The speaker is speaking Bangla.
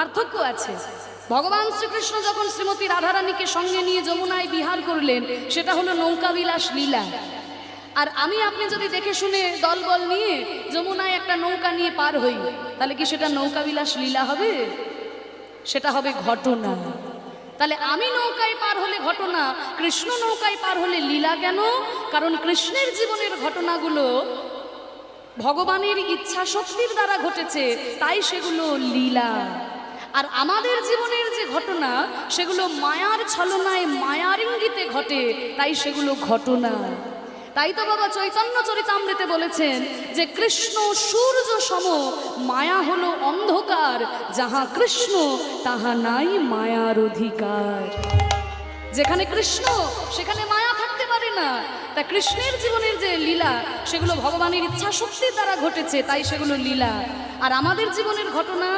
পার্থক্য আছে। ভগবান শ্রীকৃষ্ণ যখন শ্রীমতী রাধারানীকে সঙ্গে নিয়ে যমুনায় বিহার করলেন, সেটা হলো নৌকাবিলাস লীলা। আর আমি আপনি যদি দেখে শুনে দলবল নিয়ে যমুনায় একটা নৌকা নিয়ে পার হই, তাহলে কি সেটা নৌকাবিলাস লীলা হবে? সেটা হবে ঘটনা। তাহলে আমি নৌকায় পার হলে ঘটনা, কৃষ্ণ নৌকায় পার হলে লীলা কেন? কারণ কৃষ্ণের জীবনের ঘটনাগুলো ভগবানের ইচ্ছা শক্তির দ্বারা ঘটেছে, তাই সেগুলো লীলা। আর আমাদের জীবনের যে ঘটনা, সেগুলো মায়ার ছলনায় মায়ার ইঙ্গিতে ঘটে, তাই সেগুলো ঘটনা। তাই তো বাবা চৈতন্য চরিতামৃতে বলেছেন যে কৃষ্ণ সূর্য সম, মায়া হলো অন্ধকার, যাহা কৃষ্ণ, তাহা নাই মায়ার অধিকার। যেখানে কৃষ্ণ, সেখানে মায়া থাকতে পারে না। তা কৃষ্ণের জীবনের যে লীলা, সেগুলো ভগবানের ইচ্ছা শক্তির দ্বারা ঘটেছে, তাই সেগুলো লীলা। আর আমাদের জীবনের ঘটনা